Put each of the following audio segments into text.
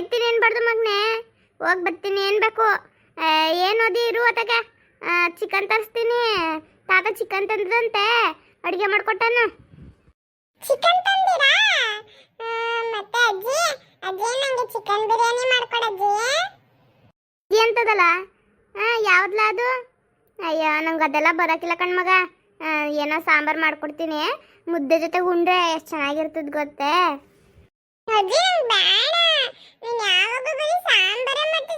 ಒಯ್ತೀನಿ ಅನ್ಬಾರ್ದು ಮಗನೆ. ಹೋಗಿ ಬರ್ತೀನಿ ಏನು ಬೇಕು? ಏನು ಓದಿ ಇರು ಅತ್ತಾಗ ಚಿಕನ್ ತರಿಸ್ತೀನಿ. ತಾತ ಚಿಕನ್ ತಂದ್ರಂತೆ. ಅಡುಗೆ ಮಾಡ್ಕೊಟ್ಟನು. ಚಿಕನ್ ತಂದಿರಾ? ಮತ್ತೆ ಅಜ್ಜಿ? ಅಜ್ಜಿ ನಂಗೆ ಚಿಕನ್ ಬಿರಿಯಾನಿ ಮಾಡ್ಕೊಡಜ್ಜಿ ಅಜ್ಜಿ. ಅಂತದಲ್ಲ? ಯಾವ್ದಲ್ಲ ಅದು? ಅಯ್ಯೋ ನಂಗೆ ಅದೆಲ್ಲ ಬರೋಕ್ಕಿಲ್ಲ ಕಣ್ಮಗ ಏನೋ ಸಾಂಬಾರು ಮಾಡ್ಕೊಡ್ತೀನಿ. ಮುದ್ದೆ ಜೊತೆ ಉಂಡ್ರೆ ಎಷ್ಟು ಚೆನ್ನಾಗಿರ್ತದ ಗೊತ್ತೇ. ಅಜ್ಜಿ ನಂಗೆ ಬೇಡ ನೀನ್ ಯಾವಾಗೂ ಬರೀ ಸಾಂಬಾರ ಮತ್ತೆ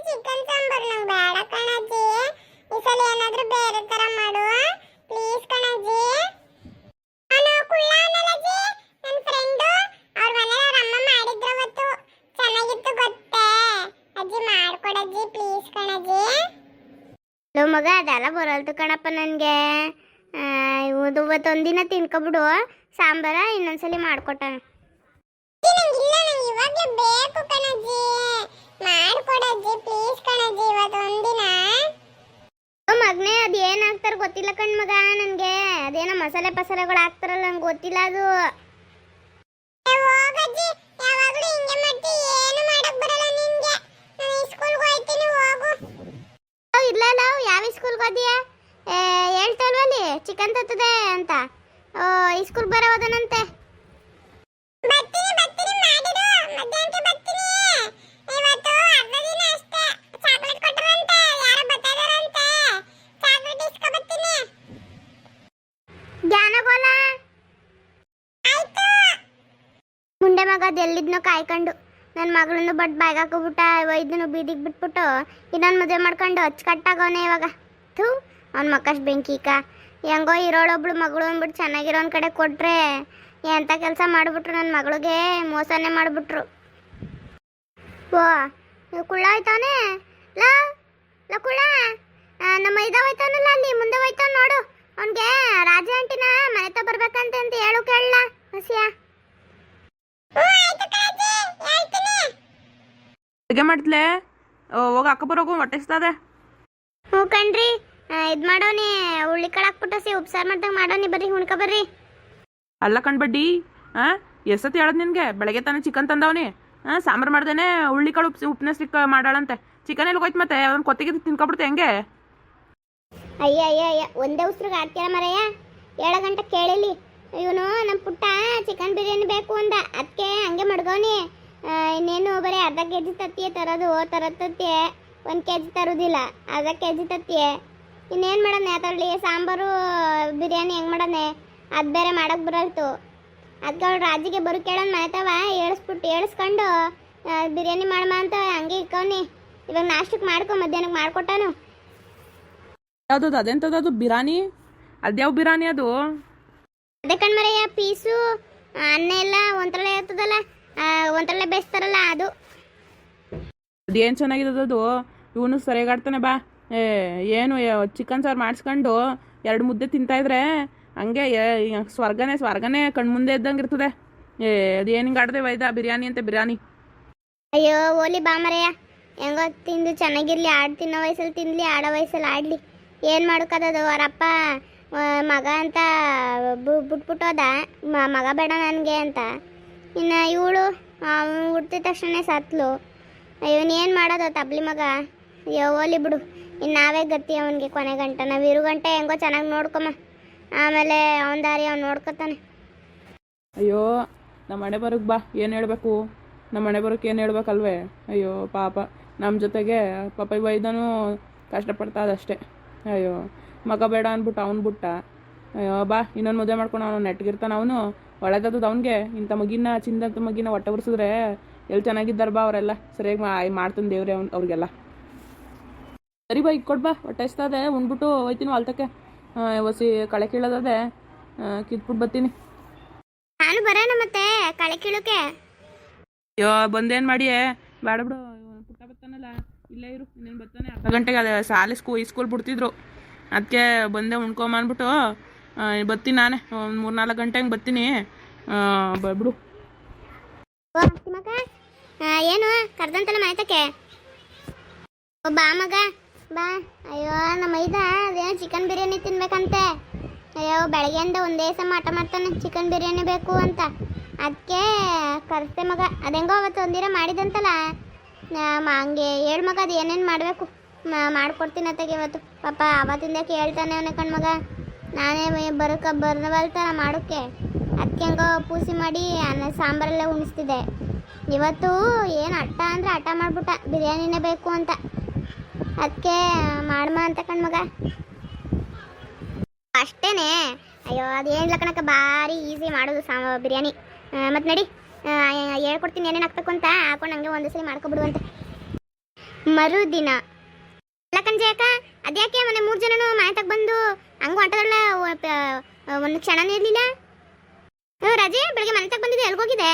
ನಂಗೆ ಬೇಡ ಕಣಜ್ಜಿ. ಈ ಸಲ ಏನಾದ್ರೂ ಬೇರೆ ತರ ಮಾಡು ಪ್ಲೀಸ್ ಕಣಜ್ಜಿ. ಮಗ ಅದೆಲ್ಲ ಬರಲ್ತು ಕಣಪ್ಪ ನನಗೆ. ಇವತ್ತು ಇವತ್ತೊಂದಿನ ತಿನ್ಕೊಬಿಡು. ಸಾಂಬಾರ ಇನ್ನೊಂದ್ಸಲಿ ಮಾಡ್ಕೊಟ್ಟಾನ ನಂಗಿಲ್ಲ ನಂಗೆ ಇವಾಗ್ಲೇ ಬೇಕು ಕಣಜ್ಜಿ ಪ್ಲೀಸ್ ಕಣಜ್ಜಿ ಇವತ್ತು ಒಂದಿನ ಮಗನೇ ಅದು ಏನು ಹಾಕ್ತಾರೆ ಗೊತ್ತಿಲ್ಲ ಕಣ್ ಮಗ ನನಗೆ ಅದೇನೋ ಮಸಾಲೆ ಪಸಾಲೆಗಳು ಹಾಕ್ತಾರಲ್ಲ ನಂಗೆ ಗೊತ್ತಿಲ್ಲ ಅದು. ಎಲ್ಲಿದ್ನೋ ಕಾಯ್ಕೊಂಡು. ನನ್ನ ಮಗಳನ್ನು ಬಟ್ ಬ್ಯಾಗ್ ಹಾಕೋಬಿಟ್ಟ ಇದನ್ನು ಬೀದಿಗೆ ಬಿಟ್ಬಿಟ್ಟು ಇನ್ನೊಂದು ಮದುವೆ ಮಾಡ್ಕೊಂಡು ಅಚ್ಚುಕಟ್ಟಾಗವನೆ ಇವಾಗ. ಥೂ, ಅವ್ನ ಮಕ್ಕಷ್ಟು ಬೆಂಕಿಕ ಹೆಂಗೋ ಇರೋಳೊಬ್ಳು ಮಗಳು ಅಂದ್ಬಿಟ್ಟು ಚೆನ್ನಾಗಿರೋ ಒಂದು ಕಡೆ ಕೊಟ್ರೆ ಎಂಥ ಕೆಲಸ ಮಾಡಿಬಿಟ್ರು ನನ್ನ ಮಗಳಿಗೆ? ಮೋಸನೆ ಮಾಡಿಬಿಟ್ರು. ಓ ಕುಳ್ಳ ಹೋಯ್ತಾನೆ? ಲಾ ಲಾ ಕುಳ್ಳ ನಮ್ಮ ಇದ ಹೋಯ್ತಾನಲ್ಲ ಅಲ್ಲಿ, ಮುಂದೆ ಹೋಯ್ತಾನ ನೋಡು. ಅವನಿಗೆ ರಾಜ ಆಂಟಿನ ಮನೆ ತ ಬರ್ಬೇಕಂತೆ ಅಂತ ಹೇಳು ಕೇಳಲ್ಲ, ಹಸಿಯಾ ಹ್ಞೂ ಆಯ್ತು ಕಣಜ್ಜಿ ಹೇಳ್ತೀನಿ ಅಡುಗೆ ಮಾಡ್ತಲೇ? ಹೋಗಿ ಅಕ್ಕ ಬರೋಗು ಹೊಟ್ಟೆ ಹ್ಞೂ ಕಣ್ರಿ. ಇದು ಮಾಡೋನಿ ಉಳ್ಳಿ ಕಾಳು ಹಾಕ್ಬಿಟ್ಟು ಸಿ ಉಪ್ಸಾರು ಮಾಡ್ದಂಗೆ ಮಾಡೋನಿ ಬರ್ರಿ ಹುಣ್ಕ ಬರ್ರಿ. ಅಲ್ಲ ಕಣ್ಬಡ್ಡಿ ಹಾಂ ಎಷ್ಟೊತ್ತು ಹೇಳೋದು ನಿನಗೆ? ಬೆಳಗ್ಗೆ ತಾನೇ ಚಿಕನ್ ತಂದವನಿ. ಹಾಂ ಸಾಂಬಾರು ಮಾಡ್ದೇನೆ ಉಳ್ಳಿ ಕಾಳು ಉಪ್ಸಿ ಉಪ್ಪಿನ ಸ್ಟಿಕ್ ಮಾಡಾಳಂತೆ. ಚಿಕನ್ ಎಲ್ಲಿ ಹೋಯ್ತು ಮತ್ತೆ? ಅದನ್ನ ಕೊತ್ತಿಗೆ ತಿನ್ಕೊಬಿಡ್ತೆ ಹೆಂಗೆ? ಅಯ್ಯ ಅಯ್ಯ ಅಯ್ಯ ಒಂದೇ ಉಸ್ರಿಗೆ ಆಡ್ತೀರ ಮರಯ್ಯ ಏಳು ಗಂಟೆ ಕೇಳಿಲಿ. ಇವನು ನಮ್ಮ ಪುಟ್ಟ ಚಿಕನ್ ಬಿರಿಯಾನಿ ಬೇಕು ಅಂದ. ಅದಕ್ಕೆ ಹಂಗೆ ಮಡ್ಗವನಿ. ಇನ್ನೇನು ಬರೀ ಅರ್ಧ ಕೆ ಜಿ ತತ್ತಿಯೇ ತರೋದು ತರೋದು ತತ್ತಿಯೇ ಒಂದು ಕೆ ಜಿ ತರೋದಿಲ್ಲ ಅರ್ಧ ಕೆ ಜಿ ತತ್ತಿಯೇ. ಇನ್ನೇನು ಮಾಡೋಣ ಅದರಲ್ಲಿ ಸಾಂಬಾರು ಬಿರಿಯಾನಿ ಹೆಂಗೆ ಮಾಡೋಣ ಅದು ಬೇರೆ ಮಾಡೋಕ್ಕೆ ಬರಲ್ತು. ಅದಕ್ಕೆ ಅವಳು ರಾಜಿಗೆ ಬರು ಕೇಳೋಣ ಮಾಡ್ತಾವ ಏಳಿಸ್ಬಿಟ್ಟು ಏಳಿಸ್ಕೊಂಡು ಬಿರಿಯಾನಿ ಮಾಡಮ್ಮ ಅಂತ ಹಂಗೆ ಇಕ್ಕವನಿ ಇವಾಗ ನಾಷ್ಟಕ್ಕೆ ಮಾಡ್ಕೊ ಮಧ್ಯಾಹ್ನಕ್ಕೆ ಮಾಡ್ಕೊಟ್ಟಾನು. ಯಾವ್ದು ಅದೆಂಥದ್ದು ಅದು ಬಿರಾನಿ? ಅದ್ಯಾವ ಬಿರಾನಿ ಅದು? ಅದೇ ಕಣ್ಮರೆಯ ಪೀಸು ಅನ್ನ ಎಲ್ಲ ಒಂಥರ ಇರ್ತದಲ್ಲ. ಆ, ಒಂಥರಲೆ ಬೇಯಿಸ್ತಾರಲ್ಲ ಅದು. ಅದೇನು ಚೆನ್ನಾಗಿದೆ ಅದು? ಇವನು ಸರಿಯಾಗಾಡ್ತಾನೆ ಬಾ. ಏ ಏನು ಚಿಕನ್ ಸಾರು ಮಾಡಿಸ್ಕೊಂಡು ಎರಡು ಮುದ್ದೆ ತಿಂತಾ ಇದ್ರೆ ಹಂಗೆ ಸ್ವರ್ಗನೇ ಸ್ವರ್ಗನೇ ಕಣ್ಮುಂದೆ ಇದ್ದಂಗೆ ಇರ್ತದೆ. ಏ ಅದೇನು ಹಿಂಗೆ ಆಡ್ದೆ ವೈದ? ಬಿರಿಯಾನಿ ಅಂತ ಬಿರಿಯಾನಿ. ಅಯ್ಯೋ ಓಲಿ ಬಾ ಮರೆಯ ಹೆಂಗೋ ತಿಂದು ಚೆನ್ನಾಗಿರ್ಲಿ ಆಡ್ ತಿನ್ನೋ ವಯಸ್ಸಲ್ಲಿ ತಿನ್ಲಿ ಆಡೋ ವಯಸ್ಸಲ್ಲಿ ಆಡಲಿ. ಏನು ಮಾಡೋಕ್ಕದದು ಅವರಪ್ಪ ಮಗ ಅಂತ ಬಿಟ್ಬಿಟ್ಟೋದ? ಮಗ ಬೇಡ ನನಗೆ ಅಂತ. ಇನ್ನು ಇವಳು ಹುಟ್ಟಿದ ತಕ್ಷಣ ಸತ್ಲು. ಇವನೇನು ಮಾಡೋದು ತಬ್ಲಿ ಮಗ? ಓಲಿ ಬಿಡು. ಇನ್ನು ನಾವೇ ಗತಿ ಅವನಿಗೆ ಕೊನೆ ಗಂಟ. ನಾವು ಇರು ಗಂಟೆ ಹೆಂಗೋ ಚೆನ್ನಾಗಿ ನೋಡ್ಕೊಮ್ಮ. ಆಮೇಲೆ ಅವನ ದಾರಿ ಅವ್ನು ನೋಡ್ಕೊತಾನೆ. ಅಯ್ಯೋ ನಮ್ಮ ಮನೆ ಬರೋಕ್ಕೆ ಬಾ. ಏನು ಹೇಳಬೇಕು? ನಮ್ಮ ಮನೆ ಬರೋಕ್ಕೆ ಏನು ಹೇಳ್ಬೇಕಲ್ವೇ? ಅಯ್ಯೋ, ಪಾಪ. ನಮ್ಮ ಜೊತೆಗೆ ಪಾಪ ಈ ವೈದನು ಕಷ್ಟಪಡ್ತಾ ಅದಷ್ಟೇ ಅಯ್ಯೋ, ಮಗ ಬೇಡ ಅಂದ್ಬಿಟ್ಟು ಅವ್ನು ಬಿಟ್ಟ. ಅಯ್ಯೋ, ಬಾ, ಇನ್ನೊಂದು ಮದುವೆ ಮಾಡ್ಕೊಂಡು ಅವನು ನೆಟ್ಗಿರ್ತಾನೆ ಅವನು. ಒಳ್ಳೇದದ್ದು ಅವನಿಗೆ. ಇಂಥ ಮಗಿನ ಚಿಂದಂತ ಮಗಿನ ಹೊಟ್ಟೆ ಉರ್ಸಿದ್ರೆ ಎಲ್ಲಿ ಚೆನ್ನಾಗಿದ್ದಾರೆ ಬಾ ಅವರೆಲ್ಲ. ಸರಿಯಾಗಿ ಮಾ ಮಾಡ್ತಾನೆ ದೇವ್ರೆ ಅವ್ನು ಅವ್ರಿಗೆಲ್ಲ. ಸರಿ ಬಾ ಈಗ ಕೊಡ್ಬಾ ಹೊಟ್ಟೆ ಇಷ್ಟಾದೆ ಉಂಡ್ಬಿಟ್ಟು ಹೋಯ್ತೀನಿ ಹೊಲ್ತಕ್ಕೆ ಒಸಿ ಕಳೆ ಕೀಳೋದದೆ. ಕಿತ್ಬಿಟ್ಟು ಬರ್ತೀನಿ. ನಾನು ಬರೋಣ ಮತ್ತೆ ಕಳೆ ಕೀಳೋಕೆ. ಅಯ್ಯೋ ಬಂದೇನು ಮಾಡಿಯೇ? ಬೇಡ. ಬಿಡು ಪುಟ್ಟ ಬರ್ತಾನಲ್ಲ. ಇಲ್ಲೇ ಇರು ಇನ್ನೇನು ಬರ್ತಾನೆ. ಅರ್ಧ ಗಂಟೆಗೆ ಅದೇ ಶಾಲೆ ಸ್ಕೂ ಸ್ಕೂಲ್ ಬಿಡ್ತಿದ್ರು. ಅದಕ್ಕೆ ಬಂದೆ ಉಣ್ಕೊಂಬ ಅಂದ್ಬಿಟ್ಟು ಆ, ಬರ್ತೀನಿ ನಾನೇ. ಒಂದು ಮೂರು ನಾಲ್ಕು ಗಂಟೆ ಹಂಗೆ ಬರ್ತೀನಿ. ಬಿಡು. ಏನು, ಕರ್ದಂತಲ್ಲ ಓ, ಬಾ ಮಗ. ಬಾ. ಅಯ್ಯೋ, ನಮ್ಮ ಐದ ಅದೇನೋ ಚಿಕನ್ ಬಿರಿಯಾನಿ ತಿನ್ಬೇಕಂತೆ. ಅಯ್ಯೋ ಬೆಳಗ್ಗೆಯಿಂದ ಒಂದೇ ಸಮ ಆಟ ಮಾಡ್ತಾನೆ. ಚಿಕನ್ ಬಿರಿಯಾನಿ ಬೇಕು ಅಂತ. ಅದಕ್ಕೆ ಕರೆಸ್ತೆ ಮಗ. ಅದೆಂಗೋ ಅವತ್ತು ಮಾಡಿದಂತಲ ಮಾಡಿದಂತಲ್ಲ. ಹಂಗೆ ಹೇಳು ಮಗ ಅದು ಏನೇನು ಮಾಡಬೇಕು ಮಾಡ್ಕೊಡ್ತೀನಿ ಅತ್ತಾಗೆ ಇವತ್ತು. ಪಾಪ ಅವತ್ತಿಂದ ಕೇಳ್ತಾನೆ ಅವನೇ ಕಣ್ಮಗ ನಾನೇ ಬರೋಕ ಬರವಲ್ತನ ಮಾಡೋಕ್ಕೆ. ಅದಕ್ಕೆ ಹಂಗ ಪೂಸಿ ಮಾಡಿ ಅನ್ನ ಸಾಂಬಾರೆಲ್ಲ ಉಣಿಸ್ತಿದ್ದೆ. ಇವತ್ತು ಏನು ಅಟ್ಟ ಅಂದರೆ ಹಠ ಮಾಡಿಬಿಟ್ಟ. ಬಿರಿಯಾನಿನೇ ಬೇಕು ಅಂತ. ಅದಕ್ಕೆ ಮಾಡಮ್ಮ ಅಂತ ಕಣ್ಮಗ ಅಷ್ಟೇನೆ. ಅಯ್ಯೋ ಅದೇನು ಕಣಕ್ಕ ಭಾರಿ ಈಸಿ ಮಾಡೋದು ಸಾಮ ಬಿರಿಯಾನಿ. ಮತ್ತು ನಡಿ. ಹೇಳ್ಕೊಡ್ತೀನಿ ಏನೇನು ಹಾಕ್ಬೇಕು ಅಂತ. ಹಾಕೊಂಡು ಹಂಗೆ ಒಂದು ಸಲ ಮಾಡ್ಕೊಬಿಡುವಂತೆ ಮರುದಿನ. ಲಕ್ಕಣ ಜಯಕ್ಕ ಅದ್ಯಾಕೆ ಮನೆ ಮೂರು ಜನನು ಮನೆ ಬಂದು ಒಂದು ಕ್ಷಣನೂ ಇರಲಿಲ್ಲ. ರಜೆ, ಬೆಳಗ್ಗೆ ಮನೆ ತಗ ಬಂದಿದ್ದೆ ಎಲ್ಗೋಗಿದೆ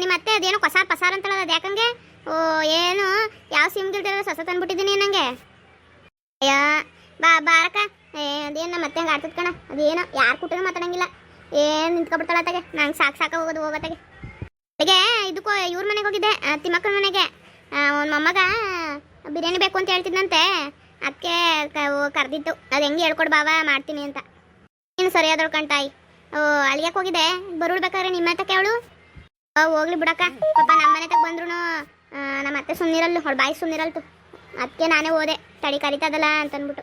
ನಿಮ್ಮ ಅತ್ತೆ ಅದೇನೋ ಕೊಸಾರ್ ಪಸಾರ್ ಅಂತಲ್ಲ ಅದು ಯಾಕಂಗೆ? ಓ, ಏನು, ಯಾವ ಸಿಮ್ ಸಿಮ್ಗಿಲ್ದಿರೋ ಸೊಸ ತಂದ್ಬಿಟ್ಟಿದ್ದೀನಿ ನಂಗೆ. ಅಯ್ಯ, ಬಾ ಬಾರಕ ಏ, ಅದೇನು ಮತ್ತೆ ಹಂಗೆ ಆಡ್ತದ ಕಣ, ಅದೇನೋ, ಯಾರು ಕುಟ್ರೂ ಮಾತಾಡಂಗಿಲ್ಲ. ಏನು ನಿಂತ್ಕೊಬಿಡ್ತಾಳ ತಗೆ ನಂಗೆ ಸಾಕು ಸಾಕ ಹೋಗೋದು ಹೋಗತ್ತಾಗೆ ಬೆಳಿಗ್ಗೆ ಇದಕ್ಕೋ ಇವ್ರ ಮನೆಗೆ ಹೋಗಿದ್ದೆ ತಿಮ್ಮಕ್ಕನ ಮನೆಗೆ. ಅವ್ನ ಮೊಮ್ಮಗ ಬಿರಿಯಾನಿ ಬೇಕು ಅಂತ ಹೇಳ್ತಿದ್ದಂತೆ ಅದಕ್ಕೆ ಕರೆದಿತ್ತು ಅದು ಹೆಂಗೆ ಹೇಳ್ಕೊಡು ಬಾವ, ಮಾಡ್ತೀನಿ ಅಂತ. ನೀನು ಸರಿಯಾದಳು ಕಣ್ತಾಯಿ ಓ ಅಲ್ಲಿಗೆ ಹೋಗಿದೆ ಬರುಳ್ಬೇಕಾದ್ರೆ ನಿಮ್ಮ ತಕ್ಕೆ ಅವಳು ಹೋಗ್ಲಿ ಬಿಡಕ್ಕ. ಪಾಪ ನಮ್ಮ ಮನೆ ತಗ ಬಂದ್ರು ನಮ್ಮ ಅತ್ತೆ ಸುಮ್ನಿರಲ್ಲು ಹೊಳ್ ಬಾಯಿ ಸುಮ್ಮನಿರಲ್ತು ಅದಕ್ಕೆ ನಾನೇ ಹೋದೆ. ತಡಿ ಕರಿತದಲ್ಲ ಅಂತ ಅಂದ್ಬಿಟ್ಟು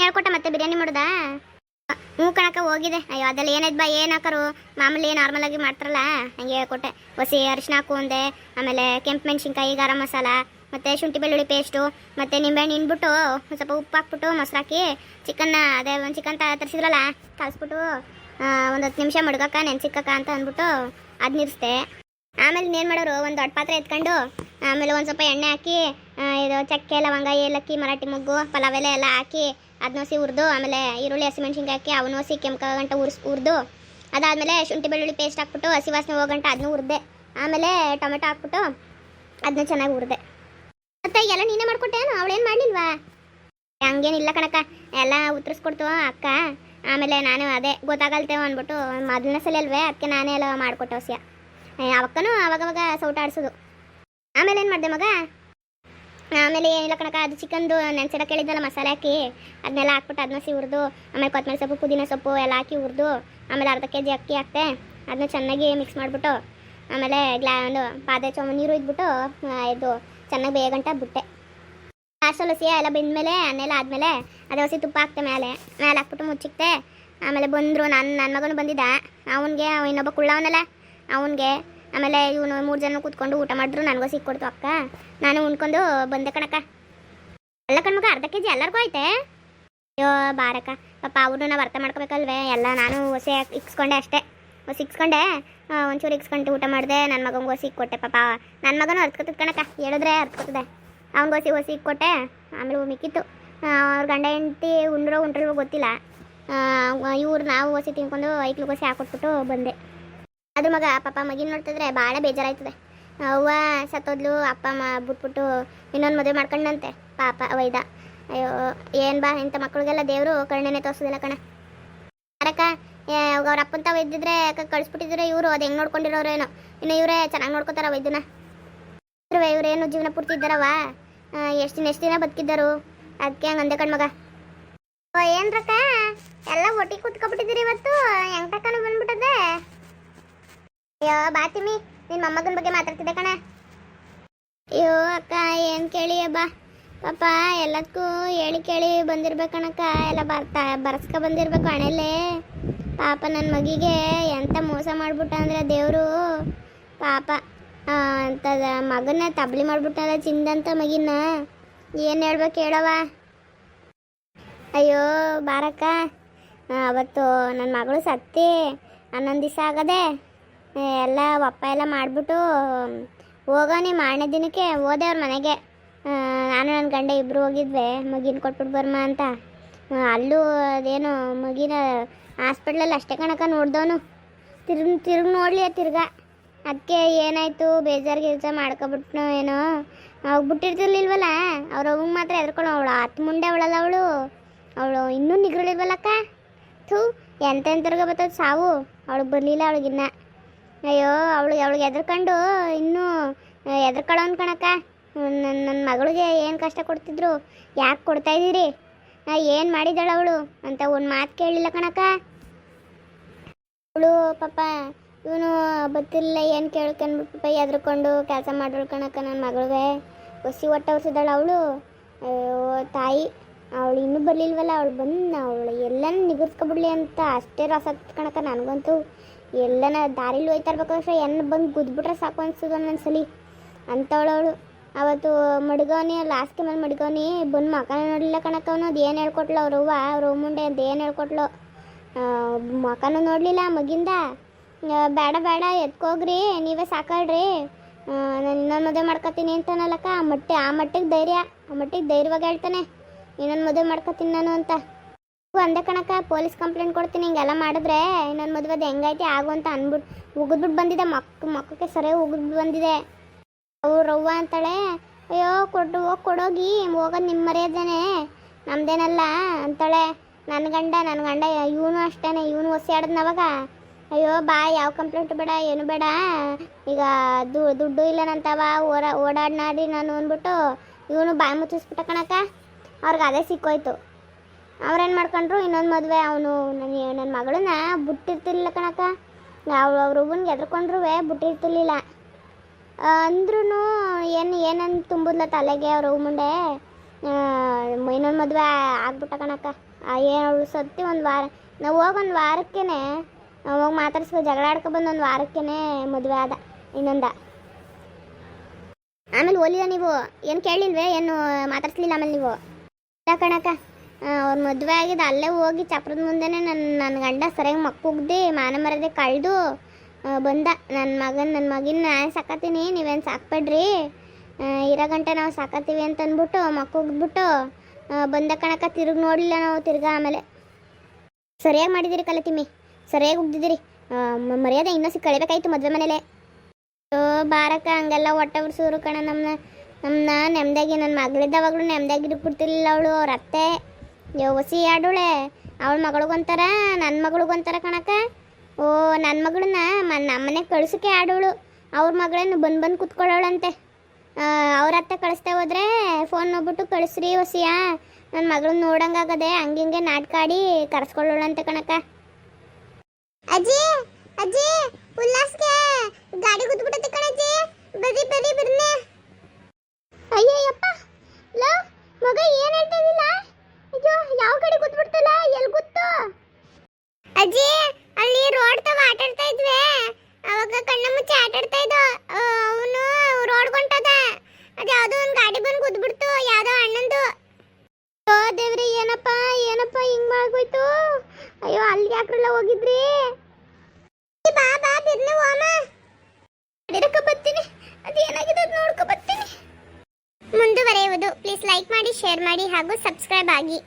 ಹೇಳ್ಕೊಟ್ಟ ಮತ್ತೆ ಬಿರಿಯಾನಿ ಮಾಡೋದಾ? ಹ್ಞೂ ಕಣಕ್ಕ ಹೋಗಿದೆ ಅಯ್ಯೋ ಅದೆಲ್ಲ ಏನೈತೆ ಬಾ ಏನು ಹಾಕರು? ಮಾಮೂಲಿ ನಾರ್ಮಲ್ ಆಗಿ ಮಾಡ್ತಾರಲ್ಲ? ಹಂಗೆ ಹೇಳ್ಕೊಟ್ಟೆ. ಹೊಸಿ ಅರಿಶಿನ ಹಾಕು ಅಂದೆ. ಆಮೇಲೆ ಕೆಂಪು ಮೆಣಸಿನ್ಕಾಯಿ, ಗರಂ ಮಸಾಲ. ಮತ್ತು ಶುಂಠಿ ಬೆಳ್ಳುಳ್ಳಿ ಪೇಸ್ಟು ಮತ್ತು ನಿಂಬೆಹಣ್ಣು ಒಂದು ಸ್ವಲ್ಪ ಉಪ್ಪು ಹಾಕ್ಬಿಟ್ಟು ಮೊಸರು ಹಾಕಿ ಚಿಕನ್ನ ಅದೇ ಒಂದು ಚಿಕನ್ ತರಿಸಿದ್ರಲ್ಲ, ಕಲಿಸ್ಬಿಟ್ಟು ಒಂದು ಹತ್ತು ನಿಮಿಷ ಮಡ್ಗಕ್ಕ ನೆನ್ಸಿಕ್ಕಕ್ಕ ಅಂತ ಅಂದ್ಬಿಟ್ಟು ಅದು ನಿಲ್ಲಿಸ್ದೆ ಆಮೇಲೆ ಇನ್ನೇನು ಮಾಡೋರು, ಒಂದು ದೊಡ್ಡ ಪಾತ್ರೆ ಎತ್ಕೊಂಡು, ಆಮೇಲೆ ಒಂದು ಸ್ವಲ್ಪ ಎಣ್ಣೆ ಹಾಕಿ ಇದು ಚಕ್ಕೆ, ಲವಂಗ, ಏಲಕ್ಕಿ, ಮರಾಠಿ ಮೊಗ್ಗು, ಪಲಾವ್ ಎಲೆ ಎಲ್ಲ ಹಾಕಿ ಅದನ್ನ ಹಸಿ ಹುರಿದು, ಆಮೇಲೆ ಈರುಳ್ಳಿ ಹಸಿಮೆಣ್ಸಿನ್ಕಾಯಿ ಹಾಕಿ ಅವನೋಸಿ ಕೆಂಪ ಗಂಟೆ ಉರ್ಸ್ ಹುರಿದು, ಅದಾದಮೇಲೆ ಶುಂಠಿ ಬೆಳ್ಳುಳ್ಳಿ ಪೇಸ್ಟ್ ಹಾಕ್ಬಿಟ್ಟು ಹಸಿ ವಾಸನೆ ಹೋಗಂಟ ಅದನ್ನ ಹುರಿದೆ. ಆಮೇಲೆ ಟೊಮೆಟೊ ಹಾಕ್ಬಿಟ್ಟು ಅದನ್ನ ಚೆನ್ನಾಗಿ ಹುರಿದೆ. ಮತ್ತೆ ಎಲ್ಲ ನೀನೇ ಮಾಡ್ಕೊಟ್ಟೇನು ಅವಳೇನು ಮಾಡಲಿಲ್ವಾ? ಹಂಗೇನಿಲ್ಲ ಕಣಕ್ಕ. ಎಲ್ಲ ಉತ್ತರಿಸ್ಕೊಡ್ತು ಅಕ್ಕ. ಆಮೇಲೆ ನಾನು ಅದೇ ಗೊತ್ತಾಗಲ್ತೇವೆ ಅಂದ್ಬಿಟ್ಟು ಮೊದಲನೇ ಸಲ ಅಲ್ವೇ? ಅದಕ್ಕೆ ನಾನೇ ಎಲ್ಲ ಮಾಡಿಕೊಟ್ಟೆ ಹೊಸ್ಯ ಅವಕ್ಕನೂ ಅವಾಗವಾಗ ಸೌಟ ಆಡಿಸೋದು. ಆಮೇಲೆ ಏನು ಮಾಡಿದೆ ಮಗ? ಆಮೇಲೆ ಏನಿಲ್ಲ ಕಣಕ ಅದು ಚಿಕನ್ದು ನೆನ್ಸಿಡ ಕೇಳಿದ್ದಲ್ಲ ಮಸಾಲೆ ಹಾಕಿ. ಅದನ್ನೆಲ್ಲ ಹಾಕ್ಬಿಟ್ಟು ಅದನ್ನ ಸಿ ಹುರಿದು ಆಮೇಲೆ ಕೊತ್ತಂಬರಿ ಸೊಪ್ಪು, ಪುದೀನ ಸೊಪ್ಪು ಎಲ್ಲ ಹಾಕಿ ಹುರಿದು, ಆಮೇಲೆ ಅರ್ಧ ಕೆ ಜಿ ಅಕ್ಕಿ ಹಾಕ್ತೆ ಅದನ್ನ ಚೆನ್ನಾಗಿ ಮಿಕ್ಸ್ ಮಾಡಿಬಿಟ್ಟು, ಆಮೇಲೆ ಗ್ಲಾ ಒಂದು ಪಾದೆ ಚೊಂಬ ನೀರು ಇದ್ಬಿಟ್ಟು ಇದು ಚೆನ್ನಾಗಿ ಬೇಗಂಟ ಬಿಟ್ಟೆ. ಲಾಸ್ಟಲ್ಲಿ ಹಸಿ ಎಲ್ಲ ಬೆಂದ್ಮೇಲೆ ಅನ್ನೆಲ್ಲ ಆದಮೇಲೆ ಅದೇ ಹಸಿ ತುಪ್ಪ ಹಾಕ್ತೆ ಮೇಲೆ ಮೇಲೆ ಹಾಕ್ಬಿಟ್ಟು ಮುಚ್ಚಿಕ್ತೆ. ಆಮೇಲೆ ಬಂದರು ನನ್ನ ನನ್ನ ಮಗನು ಬಂದಿದ್ದ. ಅವನಿಗೆ ಇನ್ನೊಬ್ಬ ಕುಳ್ಳವನಲ್ಲ. ಅವನಿಗೆ, ಆಮೇಲೆ ಇವನು ಮೂರು ಜನ ಕೂತ್ಕೊಂಡು ಊಟ ಮಾಡಿದ್ರು, ನನಗೂ ಸಿಕ್ಕೊಡ್ತು ಅಕ್ಕ. ನಾನು ಉಣ್ಕೊಂಡು ಬಂದೆ ಕಣಕ್ಕ. ಎಲ್ಲ ಕಣ್ಮಗ ಅರ್ಧ ಕೆ ಜಿ ಎಲ್ಲರಿಗೂ ಐತೆ? ಅಯ್ಯೋ, ಬಾರಕ್ಕ. ಪಾಪ ಅವ್ರನ್ನ ಅರ್ಥ ಮಾಡ್ಕೋಬೇಕಲ್ವೇ? ಎಲ್ಲ ನಾನು ಹೊಸೆ ಇಕ್ಸ್ಕೊಂಡೆ ಅಷ್ಟೇ. ಆ, ಒಂಚೂರು ಇಕ್ಸ್ಕೊಂಡು ಊಟ ಮಾಡಿದೆ ನನ್ನ ಮಗಂಗೆ ಹೊಸಿ ಇಕ್ಕೊಟ್ಟೆ ಪಾಪ. ನನ್ನ ಮಗನೂ ಅರ್ತ್ಕೊತದ ಕಣಕ್ಕ ಹೇಳಿದ್ರೆ ಅರ್ತ್ಕೊತದೆ. ಅವ್ನಿಗೆ ಹೊಸಿ ಹೊಸಿ ಇಕ್ಕೊಟ್ಟೆ ಆಮೇಲೆ ಮಿಕ್ಕಿತ್ತು ಅವ್ರ ಗಂಡ ಹೆಂಡತಿ ಉಂಡ್ರೋ ಉಂಡ್ರೋ ಗೊತ್ತಿಲ್ಲ. ಇವ್ರು ನಾವು ಹೊಸಿ ತಿನ್ಕೊಂಡು ಐಕ್ಲು ಹೊಸಿ ಹಾಕೊಟ್ಬಿಟ್ಟು ಬಂದೆ. ಅದ್ರ ಮಗ ಪಾಪ ಮಗಿನ ನೋಡ್ತಿದ್ರೆ ಭಾಳ ಬೇಜಾರಾಯ್ತದೆ. ಅವ್ವ ಸತ್ತೋದ್ಲು ಅಪ್ಪ ಅಮ್ಮ ಬಿಟ್ಬಿಟ್ಟು ಇನ್ನೊಂದು ಮದುವೆ ಮಾಡ್ಕೊಂಡಂತೆ ಪಾಪ ವೈದ. ಅಯ್ಯೋ ಏನು ಬಾ ಇಂಥ ಮಕ್ಕಳಿಗೆಲ್ಲ ದೇವರು ಕರ್ಣೆನೇ ತೋರಿಸೋದಿಲ್ಲ ಕಣ. ಅರಕ ಅವ್ರ ಅಪ್ಪನ ವೈದ್ಯಿದ್ರೆ ಇದ್ದಿದ್ರೆ ಕಳಿಸ್ಬಿಟ್ಟಿದ್ರೆ ಇವರು, ಅದು ಹೆಂಗೆ ನೋಡ್ಕೊಂಡಿರೋರು ಏನೋ. ಇನ್ನು ಇವರೇ ಚೆನ್ನಾಗಿ ನೋಡ್ಕೋತಾರ ವೈದ್ಯನ ಇವ್ರು ಇವ್ರೇನು ಜೀವನ ಪೂರ್ತಿ ಇದ್ದಾರವ ಎಷ್ಟು ದಿನ ಎಷ್ಟು ದಿನ ಬದುಕಿದ್ದರು? ಅದಕ್ಕೆ ಹಂಗೆ ಅಂದೆ ಕಣ್ಮಗ ಓ ಏನ್ರಕ್ಕ ಎಲ್ಲ ಒಟ್ಟಿಗೆ ಕೂತ್ಕೊಬಿಟ್ಟಿದ್ದೀರಿ ಇವತ್ತು. ಹೆಂಗ್ ತಕ್ಕನು ಬಂದ್ಬಿಟ್ಟದೆ ಅಯ್ಯೋ ಬಾತಿಮಿ ನಿನ್ನ ಮೊಮ್ಮಗನ ಬಗ್ಗೆ ಮಾತಾಡ್ತಿದ್ದೆ ಕಣ. ಅಯ್ಯೋ, ಅಕ್ಕ, ಏನು ಕೇಳಿ ಅಬ್ಬ. ಪಾಪ ಎಲ್ಲದಕ್ಕೂ ಹೇಳಿ ಕೇಳಿ ಬಂದಿರ್ಬೇಕಣಕ್ಕ ಎಲ್ಲ ಬರ್ತಾ ಬರ್ಸ್ಕ ಬಂದಿರ್ಬೇಕು ಹಣೆಲ್ಲೇ ಪಾಪ ನನ್ನ ಮಗಿಗೆ ಎಂತ ಮೋಸ ಮಾಡ್ಬಿಟ್ಟ ಅಂದ್ರೆ ದೇವರು ಪಾಪ ಆ, ಅಂತದ ಮಗನ ತಬ್ಲಿ ಮಾಡ್ಬಿಟ್ಟಲ್ಲ ಚಿಂದಂತ ಮಗಿನ ಏನು ಹೇಳ್ಬೇಕು ಹೇಳವ ಅಯ್ಯೋ ಬಾರಕ್ಕ. ಅವತ್ತು ನನ್ನ ಮಗಳು ಸತ್ತಿ ಹನ್ನೊಂದು ದಿವಸ ಆಗದೆ ಎಲ್ಲ ಒಪ್ಪ ಎಲ್ಲ ಮಾಡಿಬಿಟ್ಟು ಹೋಗೋನಿ ಮಾರನೇ ದಿನಕ್ಕೆ ಹೋದೆ ಅವ್ರ ಮನೆಗೆ. ನಾನು ನನ್ನ ಗಂಡ ಇಬ್ಬರು ಹೋಗಿದ್ವಿ ಮಗಿನ ಕೊಟ್ಬಿಟ್ಟು ಬರ್ಮ ಅಂತ. ಅಲ್ಲೂ ಅದೇನು ಮಗಿನ ಹಾಸ್ಪಿಟ್ಲಲ್ಲಿ ಅಷ್ಟೇ ಕಣಕ ನೋಡ್ದವನು. ತಿರ್ಗಿ ತಿರ್ಗಿ ನೋಡಲಿ ತಿರ್ಗಾ. ಅದಕ್ಕೆ ಏನಾಯಿತು? ಬೇಜಾರು ಕೆಲಸ ಮಾಡ್ಕೊಬಿಟ್ನು ಏನೋ? ಅವಾಗ ಬಿಟ್ಟಿರ್ತಿರ್ಲಿಲ್ವಲ್ಲ? ಅವ್ರ ಅವ್ಗೆ ಮಾತ್ರ ಎದ್ಕೊಂಡು ಅವಳು. ಹತ್ತು ಮುಂಡೆ ಅವಳಲ್ಲ ಅವಳು. ಅವಳು ಇನ್ನೂ ನಿಗ್ರಳಿಲ್ವಲ್ಲಕ್ಕ? ಥೂ ಎಂತೆಂತರ್ಗ ಬರ್ತದೆ ಸಾವು? ಅವಳಿಗೆ ಬರಲಿಲ್ಲ ಅವಳಿಗಿನ್ನ. ಅಯ್ಯೋ ಅವಳಿಗೆ ಅವಳಿಗೆ ಎದ್ರಕೊಂಡು ಇನ್ನೂ ಎದ್ರಕೊಳ್ಳೋನ್ ಕಣಕ್ಕ. ನನ್ನ ನನ್ನ ಮಗಳಿಗೆ ಏನು ಕಷ್ಟ ಕೊಡ್ತಿದ್ರು? ಯಾಕೆ ಕೊಡ್ತಾ ಇದ್ದೀರಿ? ಏನು ಮಾಡಿದಾಳ ಅವಳು ಅಂತ ಒಂದು ಮಾತು ಕೇಳಿಲ್ಲ ಕಣಕ್ಕ. ಅವಳು ಪಾಪ, ಇವನು ಬತ್ತಿಲ್ಲ ಏನು ಕೇಳ್ಕೊಂಡ್ಬಿಟ್ಟು ಪಾಪ ಎದ್ರಕೊಂಡು ಕೆಲಸ ಮಾಡೋಳು ಕಣಕ್ಕ ನನ್ನ ಮಗಳಿಗೆ. ಹೊಸಿ ಒಟ್ಟ ಹೊರಿಸಿದಾಳ ಅವಳು ತಾಯಿ, ಅವಳು ಇನ್ನೂ ಬರಲಿಲ್ವಲ್ಲ, ಅವಳು ಬಂದು ಅವಳು ಎಲ್ಲನೂ ನಿಗರ್ಸ್ಕೊಬಿಡ್ಲಿ ಅಂತ ಅಷ್ಟೇ ರಸ ಕಣಕ ನನಗಂತೂ. ಎಲ್ಲನ ದಾರಿಲಿ ಹೋಯ್ತಾ ಇರ್ಬೇಕಾದ್ರೆ ಬಂದು ಗುದ್ಬಿಟ್ರೆ ಸಾಕು ಅನ್ಸೋದು ಒಂದೊಂದ್ಸಲಿ. ಅಂಥವಳು ಅವಳು. ಅವತ್ತು ಮಡ್ಗವನಿ, ಲಾಸ್ಟ್ಗೆ ಮೇಲೆ ಮಡ್ಗವನಿ, ಬಂದು ಮಕನ ನೋಡಲಿಲ್ಲ ಕಣಕ್ಕ ಅವನು. ಅದು ಏನು ಹೇಳ್ಕೊಟ್ಲು ಅವ್ರ? ಅವ್ವ ಅವ್ರ ಮುಂಡೆ ಅಂತ ಏನು ಹೇಳ್ಕೊಟ್ಲು? ಮಕನೂ ನೋಡಲಿಲ್ಲ ಮಗಿಂದ? ಬೇಡ ಬೇಡ, ಎತ್ಕೋಗ್ರಿ, ನೀವೇ ಸಾಕಳ್ರಿ. ನಾನು ಇನ್ನೊಂದು ಮದುವೆ ಮಾಡ್ಕೊತೀನಿ ಅಂತಾನಲ್ಲಕ್ಕ. ಆ ಮಟ್ಟಿ, ಆ ಮಟ್ಟಿಗೆ ಧೈರ್ಯ, ಆ ಮಟ್ಟಿಗೆ ಧೈರ್ಯವಾಗಿ ಹೇಳ್ತಾನೆ. ಇನ್ನೊಂದು ಮದುವೆ ಮಾಡ್ಕೊತೀನಿ ನಾನು ಅಂತ. ಒಂದೇ ಕಣಕ್ಕ, ಪೊಲೀಸ್ ಕಂಪ್ಲೇಂಟ್ ಕೊಡ್ತೀನಿ. ಹಿಂಗೆಲ್ಲ ಮಾಡಿದ್ರೆ ಇನ್ನೊಂದು ಮದುವೆ ಅದು ಹೆಂಗೈತಿ ಆಗು ಅಂತ ಅಂದ್ಬಿಟ್ಟು ಉಗಿದ್ಬಿಟ್ಟು ಬಂದಿದೆ. ಮಕ್ಕ ಮಕ್ಕಕ್ಕೆ ಸರಿಯಾಗಿ ಉಗಿದ್ಬಿಟ್ಟು ಬಂದಿದೆ. ಅವ್ರು ಅಂತಾಳೆ. ಅಯ್ಯೋ, ಕೊಡು ಹೋಗಿ ಕೊಡೋಗಿ, ಹೋಗೋದು ನಿಮ್ಮ ಮರ್ಯಾದೆನೇ. ನಮ್ದೇನಲ್ಲ ಅಂತಾಳೆ. ನನ್ನ ಗಂಡ ನನ್ನ ಗಂಡ, ಇವನು ಅಷ್ಟೇ ಇವನು ಆಡದ್ನವಾಗ ಅಯ್ಯೋ ಬಾ ಯಾವ ಕಂಪ್ಲೇಂಟ್ ಬೇಡ, ಏನು ಬೇಡ. ಈಗ ದು, ದುಡ್ಡು ಇಲ್ಲ ನಂತವ ಓಡ ಓಡಾಡ್ನಾಡಿ ನಾನು ಅಂದ್ಬಿಟ್ಟು ಇವನು ಬಾಯಿ ಮುಚ್ಚಿಸ್ಬಿಟ್ಟ ಕಣಕ ಅವ್ರಿಗೆ ಅದೇ ಸಿಕ್ಕೋಯ್ತು. ಅವ್ರೇನು ಮಾಡ್ಕೊಂಡ್ರು? ಇನ್ನೊಂದು ಮದುವೆ. ಅವನು ನನ್ನ ನನ್ನ ಮಗಳನ್ನ ಬಿಟ್ಟಿರ್ತಿರ್ಲಿಲ್ಲ ಕಣಕ್ಕ. ಅವ್ರು, ಅವ್ರ ಹುಬ್ಬನ್ಗೆ ಎದ್ರಕೊಂಡ್ರೂ ಬಿಟ್ಟಿರ್ತಿರ್ಲಿಲ್ಲ. ಅಂದ್ರೂ ಏನು ಏನಂತ ತುಂಬಿದ್ಲ ತಲೆಗೆ ಅವ್ರ ಮುಂಡೆ ಇನ್ನೊಂದು ಮದುವೆ ಆಗ್ಬಿಟ್ಟ ಕಣಕ್ಕ. ಏನು ಅವಳು ಸತ್ತಿ ಒಂದು ವಾರ ನಾವು ಹೋಗಿ ಒಂದು ವಾರಕ್ಕೇ ಹೋಗಿ ಮಾತಾಡ್ಸ್ಕೊ ಜಗಳ ಆಡ್ಕೊ ಬಂದು ಒಂದು ವಾರಕ್ಕೇ ಮದುವೆ ಆದ, ಇನ್ನೊಂದ. ಆಮೇಲೆ ಓಲಿಲ್ಲ ನೀವು? ಏನು ಕೇಳಿಲ್ವೇ? ಏನು ಮಾತಾಡ್ಸ್ಲಿಲ್ಲ ಆಮೇಲೆ ನೀವು? ಇಲ್ಲ ಕಣಕ್ಕ. ಅವ್ರ ಮದುವೆ ಆಗಿದ್ದು ಅಲ್ಲೇ ಹೋಗಿ ಚಪ್ರದ ಮುಂದೆನೇ ನನ್ನ ನನ್ನ ಗಂಡ ಸರಿಯಾಗಿ ಮಕ್ಕುಗ್ದು ಮಾನ ಮರದೆ ಕಳೆದು ಬಂದ. ನನ್ನ ಮಗನ ನನ್ನ ಮಗಿನ ನಾನು ಸಾಕತ್ತೀನಿ? ನೀವೇನು ಸಾಕ್ಬೇಡ್ರಿ? ಇರೋ ಗಂಟೆ ನಾವು ಸಾಕತ್ತೀವಿ ಅಂತ ಅಂದ್ಬಿಟ್ಟು ಮಕ್ಕುಗ್ಬಿಟ್ಟು ಬಂದ ಕಣಕ ತಿರುಗಿ ನೋಡಲಿಲ್ಲ ನಾವು ತಿರ್ಗಾ ಆಮೇಲೆ. ಸರಿಯಾಗಿ ಮಾಡಿದಿರಿ ಕಲತಿಮ್ಮಿ. ಸರಿಯಾಗಿ ಉಗ್ದಿದ್ದೀರಿ ಮರ್ಯಾದೆ ಇನ್ನೂ ಸಿಕ್ಕ ಕಳಿಬೇಕಾಯ್ತು ಮದುವೆ ಮನೇಲೆ. ಓ, ಬಾರಕ್ಕ, ಹಂಗೆಲ್ಲ ಹೊಟ್ಟೆ ಉರ್ಸೂರು ಕಣ ನಮ್ಮ ನಮ್ಮನ್ನ ನೆಮ್ಮದಾಗಿ ನನ್ನ ಮಗಳಿದ್ದಾವಾಗಲೂ ನೆಮ್ಮದಾಗಿ ಇಟ್ಬಿಡ್ತಿರ್ಲಿಲ್ಲ ಅವಳು, ಅವ್ರ ಅತ್ತೆ. ಯೋ ಹೊಸಿ ಆಡೋಳೆ. ಅವಳ ಮಗಳಿಗೊಂಥರ ನನ್ನ ಮಗಳಿಗೊಂಥರ ಕಣಕ್ಕ ಓ ನನ್ನ ಮಗಳನ್ನ ಮ ನಮ್ಮನೆ ಕಳ್ಸೋಕೆ ಆಡೋಳು. ಅವ್ರ ಮಗಳನ್ನ ಬಂದು ಬಂದು ಕುತ್ಕೊಳ್ಳೋಳಂತೆ ಅವ್ರ ಅತ್ತೆ ಕಳಿಸ್ತಾ ಹೋದ್ರೆ ಫೋನ್ ನೋಡ್ಬಿಟ್ಟು ಕಳಿಸ್ರಿ ಹೊಸಿಯ ನನ್ನ ಮಗಳನ್ನ ನೋಡಂಗಾಗದೆ ಹಂಗಿಂಗೆ ನಾಟಕ ಆಡಿ ಕರ್ಸ್ಕೊಳ್ಳೋಳಂತೆ ಕಣಕ್ಕ. ಅಜ್ಜಿ ಅಜ್ಜಿ ಉಲ್ಲಾಸ್ಗೆ ಗಾಡಿ ಗುದ್ಬಿಟ್ಟೈತೆ ಕಣಜ್ಜಿ. ಬರಿ ಬರಿ ಬರ್ನೆ ಅಯ್ಯಯ್ಯಪ್ಪ ಲೋ ಮಗ ಏನು ಹೇಳ್ತಾ ಅಯ್ಯೋ ಯಾವ ಕಡೆ ಕೂತ್ಬಿಡ್ತಲ್ಲ ಎಲ್ಲಿ ಕೂತು ಅಜ್ಜಿ, ಅಲ್ಲಿ ರೋಡ್ ತವ ಆಟ ಆಡ್ತಾ ಇದ್ವಿ. ಅವಾಗ ಕಣ್ಣ ಮುಚ್ಚಿ ಆಟ ಆಡ್ತಾ ಇದ್ದ ಅವನು ರೋಡ್ ಕೊಂಟದ ಅದ ಯಾವ್ದೋ ಒಂದ್ ಗಾಡಿ ಬಂದು ಕುದ್ಬಿಡ್ತು ಯಾವ್ದೋ ಅಣ್ಣಂದು. ಓ ದೇವ್ರಿ, ಏನಪ್ಪ ಏನಪ್ಪ ಹಿಂಗ್ ಮಾಡ್ಬೋಯ್ತು ಅಯ್ಯೋ, ಅಲ್ಲಿ ಯಾಕ್ರಲ್ಲ ಹೋಗಿದ್ರಿ? ಬಾ ಬಾ ಬಿರ್ನೆ ಹೋಮ ನಡಿರಕ್ಕ ಬರ್ತೀನಿ. ಅದು ಏನಾಗಿದೆ ಅದು ನೋಡ್ಕೊ ಬರ್ತೀನಿ. ಮುಂದುವರೆಯುವುದು. ಪ್ಲೀಸ್ ಲೈಕ್ ಮಾಡಿ ಶೇರ್ ಮಾಡಿ ಹಾಗೂ ಸಬ್ಸ್ಕ್ರೈಬ್ ಆಗಿ.